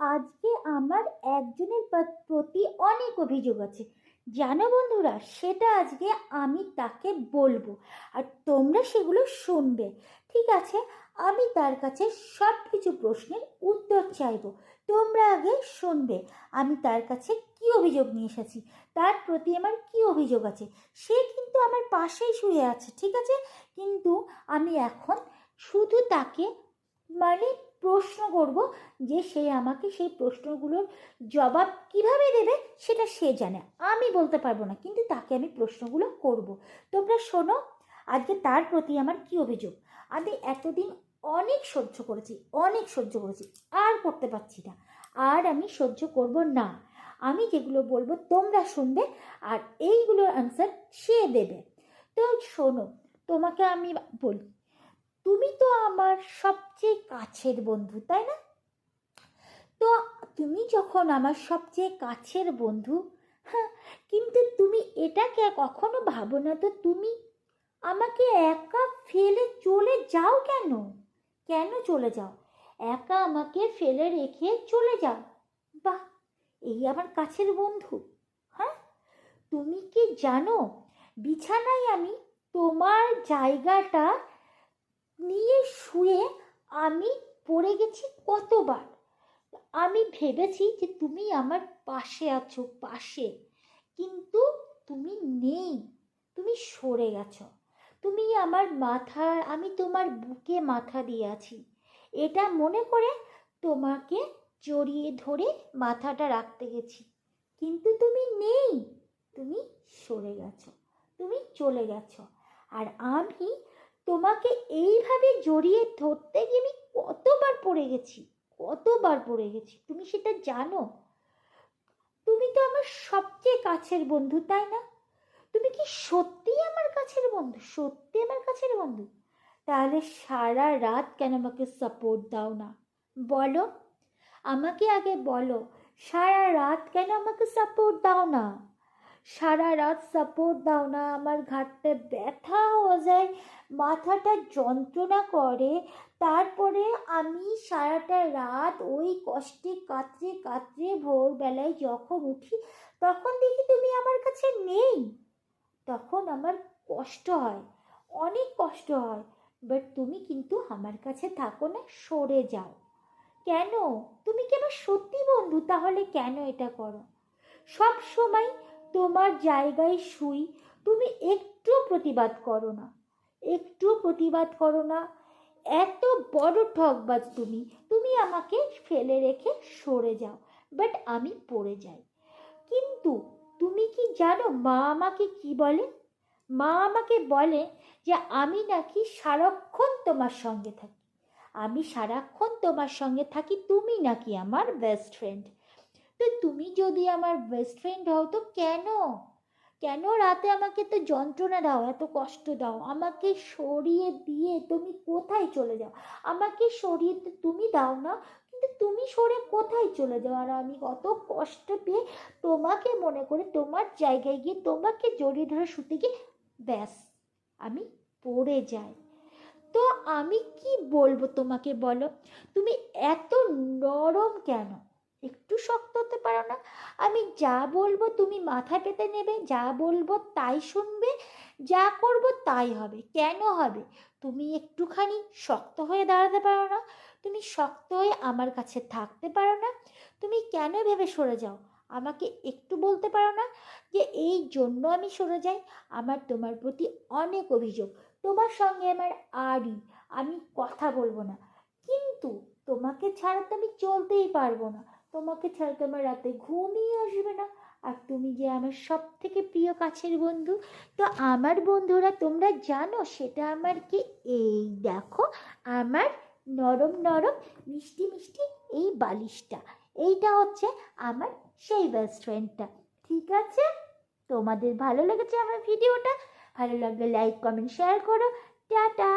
আজকে আমার একজনের প্রতি অনেক অভিযোগ আছে। জানো বন্ধুরা, সেটা আজকে আমি তাকে বলব আর তোমরা সেগুলো শুনবে। ঠিক আছে? আমি তার কাছে সব কিছু প্রশ্নের উত্তর চাইব। তোমরা আগে শুনবে আমি তার কাছে কি অভিযোগ নিয়ে এসেছি, তার প্রতি আমার কি অভিযোগ আছে। সে কিন্তু আমার পাশেই শুয়ে আছে, ঠিক আছে? কিন্তু আমি এখন শুধু তাকে মানে প্রশ্ন করব যে সে আমাকে সেই প্রশ্নগুলোর জবাব কীভাবে দেবে সেটা সে জানে। আমি বলতে পারব না, কিন্তু তাকে আমি প্রশ্নগুলো করব। তোমরা শোনো, আজকে তার প্রতি আমার কি অভিযোগ? আমি এতদিন অনেক সহ্য করেছি, অনেক সহ্য করেছি, আর করতে পারছি না। আর আমি সহ্য করব না। আমি যেগুলো বলব তোমরা শুনবে, আর এইগুলোর অ্যান্সার সে দেবে। তো শোনো, তোমাকে আমি বলি তুমি তো আমার সবচেয়ে কাছের বন্ধু, তাই না? তো তুমি যখন আমার সবচেয়ে কাছের বন্ধু হ্যাঁ কিন্তু তুমি এটাকে কখনো ভাবো না তো তুমি আমাকে একা ফেলে চলে যাও কেন? কেন চলে যাও? একা আমাকে ফেলে রেখে চলে যাও? বাহ, এই আমার কাছের বন্ধু হ্যাঁ? তুমি কি জানো, বিছানায় আমি তোমার জায়গাটা নিয়ে শুয়ে আমি পড়ে গেছি কতবার। আমি ভেবেছি যে তুমি আমার পাশে আছো, পাশে। কিন্তু তুমি নেই, তুমি সরে গেছো। তুমি আমার মাথা, আমি তোমার বুকে মাথা দিয়ে আছি। এটা মনে করে তোমাকে জড়িয়ে ধরে মাথাটা রাখতে গেছি। কিন্তু তুমি নেই, তুমি সরে গেছো, তুমি চলে গেছো। আর আমি তোমাকে এইভাবে জড়িয়ে ধরতে গিয়ে আমি কতবার পড়ে গেছি, কতবার পড়ে গেছি, তুমি সেটা জানো? তুমি তো আমার সবচেয়ে কাছের বন্ধু, তাই না? তুমি কি সত্যিই আমার কাছের বন্ধু? সত্যি আমার কাছের বন্ধু? তাহলে সারা রাত কেন আমাকে সাপোর্ট দাও না? বলো, আমাকে আগে বলো, সারা রাত কেন আমাকে সাপোর্ট দাও না? সারা রাত সাপোর্ট দাও না, আমার ঘাটটা ব্যথা হয়ে যায়, মাথাটা যন্ত্রণা করে। তারপরে আমি সারাটা রাত ওই কষ্টে কাতরে কাতরে ভোরবেলায় যখন উঠি, তখন দেখি তুমি আমার কাছে নেই। তখন আমার কষ্ট হয়, অনেক কষ্ট হয়। বাট তুমি কিন্তু আমার কাছে থাকো না, সরে যাও। কেন? তুমি কি আমার সত্যি বন্ধু? তাহলে কেন এটা করো? সব সময় তোমার জায়গায় শুই, তুমি একটু প্রতিবাদ করো না। একটু প্রতিবাদ করো না। এত বড় ঠকবাজ তুমি। তুমি আমাকে ফেলে রেখে সরে যাও বাট আমি পড়ে যাই। কিন্তু তুমি কি জানো মা আমাকে কি বলে? মা আমাকে বলে যে আমি নাকি সারাক্ষণ তোমার সঙ্গে থাকি। আমি সারাক্ষণ তোমার সঙ্গে থাকি, তুমি নাকি আমার বেস্ট ফ্রেন্ড তো তুমি যদি আমার বেস্ট ফ্রেন্ড হও, তো কেন? কেন রাতে আমাকে তো যন্ত্রণা দাও, এত কষ্ট দাও? আমাকে সরিয়ে দিয়ে তুমি কোথায় চলে যাও? আমাকে সরিয়ে তুমি দাও না, কিন্তু তুমি সরে কোথায় চলে যাও? আর আমি কত কষ্ট পেয়ে তোমাকে মনে করে তোমার জায়গায় গিয়ে তোমাকে জড়িয়ে ধরে শুতে গিয়ে ব্যাস, আমি পড়ে যাই। তো আমি কি বলব তোমাকে বলো? তুমি এত নরম কেন? একটু শক্ত হতে পারো না। আমি যা বলব তুমি মাথা পেতে নেবে, যা বলব তাই শুনবে, যা করব তাই হবে। কেন হবে? তুমি একটুখানি শক্ত হয়ে দাঁড়াতে পারো না। তুমি শক্ত হয়ে আমার কাছে থাকতে পারো না। তুমি কেন ভেবে সরে যাও? আমাকে একটু বলতে পারো না যে এই জন্য আমি সরে যাই? আমার তোমার প্রতি অনেক অভিযোগ। তোমার সঙ্গে আমার আরই আমি কথা বলব না। কিন্তু তোমাকে ছাড়া তো আমি চলতেই পারব না। তোমাকে ছাড়া তো আমার রাতে ঘুমই আসবে না। আর তুমি যে আমার সব থেকে প্রিয় কাছের বন্ধু, তো আমার বন্ধুরা তোমরা জানো সেটা আমার কি? এই দেখো, আমার নরম নরম মিষ্টি মিষ্টি এই বালিশটা। এইটা হচ্ছে আমার সেই বেস্ট ফ্রেন্ডটা ঠিক আছে? তোমাদের ভালো লেগেছে আমার ভিডিওটা? ভালো লাগলে লাইক কমেন্ট শেয়ার করো। টাটা!